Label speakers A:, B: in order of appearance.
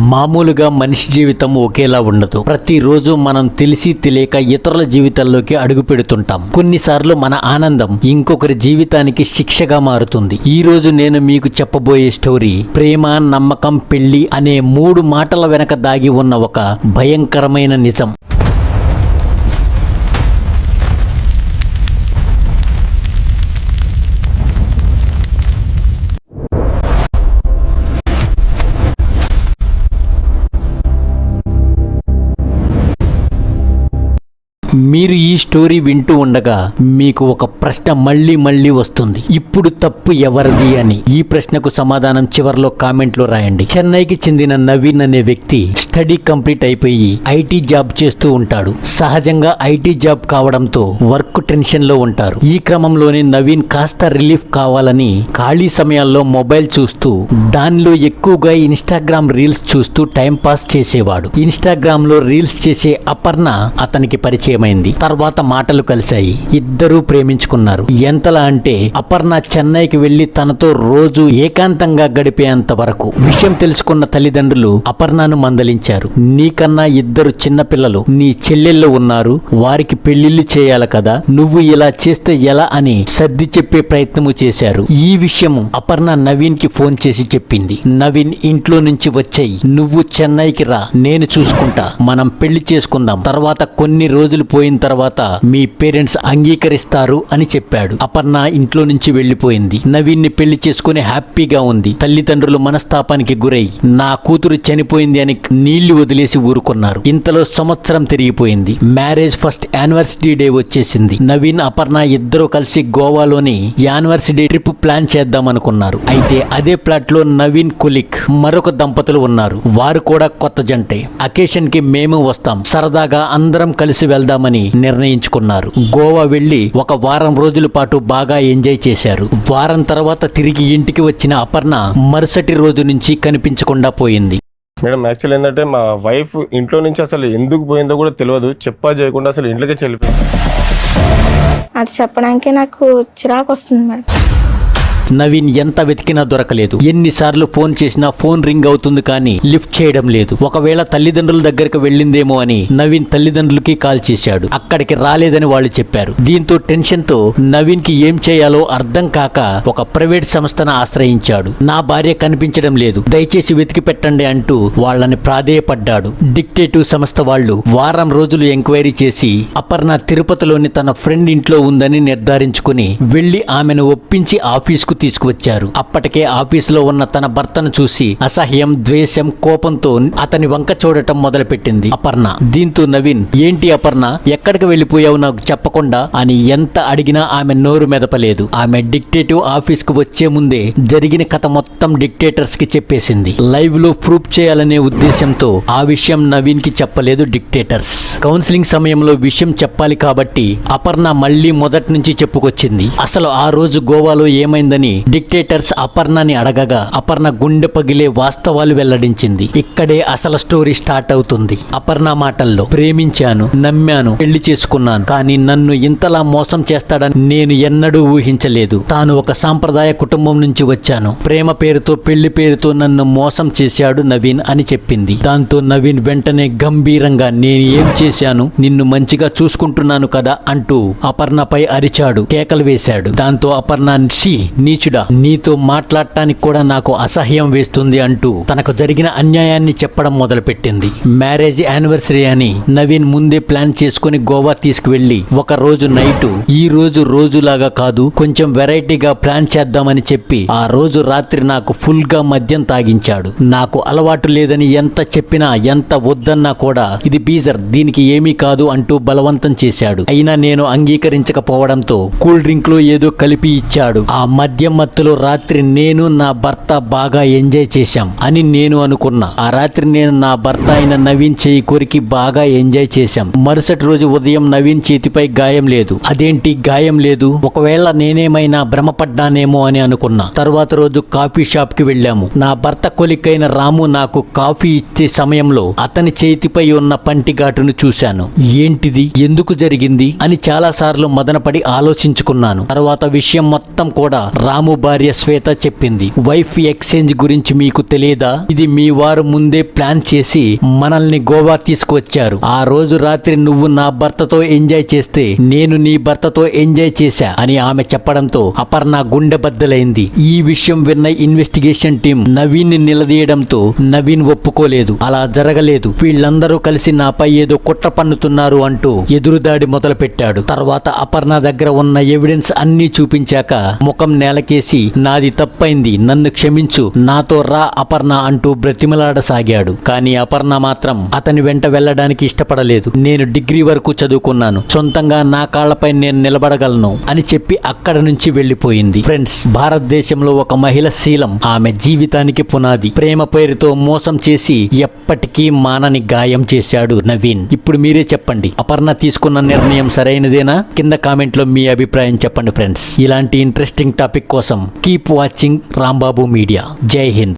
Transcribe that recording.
A: మామూలుగా మనిషి జీవితం ఒకేలా ఉండదు. ప్రతిరోజు మనం తెలిసి తెలియక ఇతరుల జీవితాల్లోకి అడుగు పెడుతుంటాం. కొన్నిసార్లు మన ఆనందం ఇంకొకరి జీవితానికి శిక్షగా మారుతుంది. ఈ రోజు నేను మీకు చెప్పబోయే స్టోరీ ప్రేమ నమ్మకం పెళ్ళి అనే మూడు మాటల వెనక దాగి ఉన్న ఒక భయంకరమైన నిజం. మీరు ఈ స్టోరీ వింటూ ఉండగా మీకు ఒక ప్రశ్న మళ్ళీ మళ్ళీ వస్తుంది. ఇప్పుడు తప్పు ఎవరిది అని. ఈ ప్రశ్నకు సమాధానం చివరిలో కామెంట్లో రాయండి. చెన్నైకి చెందిన నవీన్ అనే వ్యక్తి స్టడీ కంప్లీట్ అయిపోయి ఐటీ జాబ్ చేస్తూ ఉంటాడు. సహజంగా ఐటీ జాబ్ కావడంతో వర్క్ టెన్షన్లో ఉంటారు. ఈ క్రమంలోనే నవీన్ కాస్త రిలీఫ్ కావాలని ఖాళీ సమయాల్లో మొబైల్ చూస్తూ దానిలో ఎక్కువగా ఇన్స్టాగ్రామ్ రీల్స్ చూస్తూ టైం పాస్ చేసేవాడు. ఇన్స్టాగ్రామ్లో రీల్స్ చేసే అపర్ణ అతనికి పరిచయమైంది. తర్వాత మాటలు కలిశాయి. ఇద్దరూ ప్రేమించుకున్నారు. ఎంతలా అంటే అపర్ణ చెన్నైకి వెళ్ళి తనతో రోజు ఏకాంతంగా గడిపేంత వరకు. విషయం తెలుసుకున్న తల్లిదండ్రులు అపర్ణను మందలించారు. నీకన్నా ఇద్దరు చిన్నపిల్లలు నీ చెల్లెళ్ళు ఉన్నారు. వారికి పెళ్ళిళ్ళు చేయాలి కదా. నువ్వు ఇలా చేస్తే ఎలా అని సర్ది చెప్పే ప్రయత్నము చేశారు. ఈ విషయం అపర్ణ నవీన్కి ఫోన్ చేసి చెప్పింది. నవీన్ ఇంట్లో నుంచి వచ్చాయి. నువ్వు చెన్నైకి రా. నేను చూసుకుంటా. మనం పెళ్ళి చేసుకుందాం. తర్వాత కొన్ని రోజులు పోయిన తర్వాత మీ పేరెంట్స్ అంగీకరిస్తారు అని చెప్పాడు. అపర్ణ ఇంట్లో నుంచి వెళ్ళిపోయింది నవీన్ని పెళ్ళి చేసుకుని హ్యాపీగా ఉంది. తల్లిదండ్రులు మనస్తాపానికి గురై నా కూతురు చనిపోయింది అని నీళ్ళు వదిలేసి ఊరుకున్నారు. ఇంతలో సంవత్సరం తిరిగిపోయింది. మ్యారేజ్ ఫస్ట్ యానివర్సిటీ డే వచ్చేసింది. నవీన్ అపర్ణ ఇద్దరు కలిసి గోవాలోని యానివర్సిటీ ట్రిప్ ప్లాన్ చేద్దాం అనుకున్నారు అయితే అదే ప్లాట్లో నవీన్ కులిక్ మరొక దంపతులు ఉన్నారు. వారు కూడా కొత్త జంటే. అకేషన్కి మేము వస్తాం. సరదాగా అందరం కలిసి వెళ్దాం వెళ్దామని నిర్ణయించుకున్నారు. గోవా వెళ్ళి ఒక వారం రోజుల పాటు బాగా ఎంజాయ్ చేశారు. వారం తర్వాత తిరిగి ఇంటికి వచ్చిన అపర్ణ మరుసటి రోజు నుంచి కనిపించకుండా పోయింది.
B: మేడం యాక్చువల్ ఏంటంటే మా వైఫ్ ఇంట్లో నుంచి అసలు ఎందుకు పోయిందో కూడా తెలియదు. చెప్పా చేయకుండా అసలు ఇంట్లోకే చెల్లిపోయింది.
C: అది చెప్పడానికే నాకు చిరాకు వస్తుంది మేడం.
A: నవీన్ ఎంత వెతికినా దొరకలేదు. ఎన్నిసార్లు ఫోన్ చేసినా ఫోన్ రింగ్ అవుతుంది కానీ లిఫ్ట్ చేయడం లేదు. ఒకవేళ తల్లిదండ్రుల దగ్గరకు వెళ్ళిందేమో అని నవీన్ తల్లిదండ్రులకి కాల్ చేశాడు. అక్కడికి రాలేదని వాళ్ళు చెప్పారు. దీంతో టెన్షన్తో నవీన్కి ఏం చేయాలో అర్థం కాక ఒక ప్రైవేట్ సంస్థను ఆశ్రయించాడు. నా భార్య కనిపించడం లేదు. దయచేసి వెతికి పెట్టండి అంటూ వాళ్ళని ప్రాధేయపడ్డాడు. డిక్టేటివ్ సంస్థ వాళ్ళు వారం రోజులు ఎంక్వైరీ చేసి అపర్ణ తిరుపతిలోని తన ఫ్రెండ్ ఇంట్లో ఉందని నిర్ధారించుకుని వెళ్ళి ఆమెను ఒప్పించి ఆఫీస్కు తీసుకువచ్చారు. అప్పటికే ఆఫీసులో ఉన్న తన భర్తను చూసి అసహ్యం ద్వేషం కోపంతో అతని వంక చూడటం మొదలుపెట్టింది. అపర్ణ దీంతో నవీన్ ఏంటి అపర్ణ? ఎక్కడికి వెళ్ళిపోయావు నాకు చెప్పకుండా? అని ఎంత అడిగినా ఆమె నోరు మెదపలేదు. ఆమె డిక్టేటివ్ ఆఫీస్కు వచ్చే ముందే జరిగిన కథ మొత్తం డిక్టేటర్స్కి చెప్పేసింది. లైవ్లో ప్రూఫ్ చేయాలనే ఉద్దేశంతో ఆ విషయం నవీన్కి చెప్పలేదు డిక్టేటర్స్. కౌన్సిలింగ్ సమయంలో విషయం చెప్పాలి కాబట్టి అపర్ణ మళ్ళీ మొదటి నుంచి చెప్పుకొచ్చింది. అసలు ఆ రోజు గోవాలో ఏమైందని డిక్టేటర్స్ అపర్ణని అడగగా అపర్ణ గుండె పగిలే వాస్తవాలు వెల్లడించింది. ఇక్కడే అసలు స్టోరీ స్టార్ట్ అవుతుంది. అపర్ణ మాటల్లో ప్రేమించాను నమ్మాను పెళ్ళి చేసుకున్నాను కానీ నన్ను ఇంతలా మోసం చేస్తాడని నేను ఎన్నడూ ఊహించలేదు. తాను ఒక సాంప్రదాయ కుటుంబం నుంచి వచ్చాను. ప్రేమ పేరుతో పెళ్ళి పేరుతో నన్ను మోసం చేశాడు నవీన్ అని చెప్పింది. దాంతో నవీన్ వెంటనే గంభీరంగా నేను ఏం చేశాను? నిన్ను మంచిగా చూసుకుంటున్నాను కదా అంటూ అపర్ణపై అరిచాడు కేకలు వేశాడు. దాంతో అపర్ణ షీ నీచుడా నీతో మాట్లాడటానికి కూడా నాకు అసహ్యం వేస్తుంది అంటూ తనకు జరిగిన అన్యాయాన్ని చెప్పడం మొదలుపెట్టింది. మ్యారేజ్ యానివర్సరీ అని నవీన్ ముందే ప్లాన్ చేసుకుని గోవా తీసుకువెళ్ళి ఒక రోజు నైట్ ఈ రోజు రోజులాగా కాదు కొంచెం వెరైటీగా ప్లాన్ చేద్దామని చెప్పి ఆ రోజు రాత్రి నాకు ఫుల్గా మద్యం తాగించాడు. నాకు అలవాటు లేదని ఎంత చెప్పినా ఎంత వద్దన్నా కూడా ఇది బీజర్ దీనికి ఏమీ కాదు అంటూ బలవంతం చేశాడు. అయినా నేను అంగీకరించకపోవడంతో కూల్ డ్రింక్లో ఏదో కలిపి ఇచ్చాడు. ఆ మద్యం మధ్యమత్తులో రాత్రి నేను నా భర్త బాగా ఎంజాయ్ చేశాం అని నేను అనుకున్నా. ఆ రాత్రి నేను నా భర్త అయిన నవీన్ చేయి కొరికి బాగా ఎంజాయ్ చేశాం. మరుసటి రోజు ఉదయం నవీన్ చేతిపై గాయం లేదు. అదేంటి గాయం లేదు? ఒకవేళ నేనేమైనా భ్రమపడ్డానేమో అని అనుకున్నా. తర్వాత రోజు కాఫీ షాప్కి వెళ్ళాము. నా భర్త కొలికైన రాము నాకు కాఫీ ఇచ్చే సమయంలో అతని చేతిపై ఉన్న పంటిఘాటును చూశాను. ఏంటిది? ఎందుకు జరిగింది? అని చాలా సార్లు మదనపడి ఆలోచించుకున్నాను. తర్వాత విషయం మొత్తం కూడా రాము భార్య శ్వేత చెప్పింది. వైఫ్ ఎక్స్చేంజ్ గురించి మీకు తెలియదా? ఇది మీ వారు ముందే ప్లాన్ చేసి మనల్ని గోవా తీసుకువచ్చారు. ఆ రోజు రాత్రి నువ్వు నా భర్తతో ఎంజాయ్ చేస్తే నేను నీ భర్తతో ఎంజాయ్ చేశా అని ఆమె చెప్పడంతో అపర్ణ గుండె బద్దలైంది. ఈ విషయం విన్న ఇన్వెస్టిగేషన్ టీం నవీన్ని నిలదీయడంతో నవీన్ ఒప్పుకోలేదు. అలా జరగలేదు. వీళ్ళందరూ కలిసి నాపై ఏదో కుట్ర పన్నుతున్నారు అంటూ ఎదురుదాడి మొదలుపెట్టాడు. తర్వాత అపర్ణ దగ్గర ఉన్న ఎవిడెన్స్ అన్ని చూపించాక ముఖం నేలకేసి నాది తప్పైంది. నన్ను క్షమించు. నాతో రా అపర్ణ అంటూ బ్రతిమలాడసాగాడు. కానీ అపర్ణ మాత్రం అతని వెంట వెళ్ళడానికి ఇష్టపడలేదు. నేను డిగ్రీ వరకు చదువుకున్నాను. సొంతంగా నా కాళ్ళపై నేను నిలబడగలను అని చెప్పి అక్కడ నుంచి వెళ్ళిపోయింది ఫ్రెండ్స్ భారతదేశంలో ఒక మహిళ శీలం. ఆమె జీవితానికి పునాది. ప్రేమ పేరుతో మోసం చేసి ఎప్పటికీ మానని గాయం చేశాడు నవీన్. ఇప్పుడు మీరే చెప్పండి. అపర్ణ తీసుకున్న నిర్ణయం సరైనదేనా? కింద కామెంట్లో మీ అభిప్రాయం చెప్పండి ఫ్రెండ్స్. ఇలాంటి ఇంట్రెస్టింగ్ టాపిక్ కోసం. Keep watching Rambabu media Jai Hind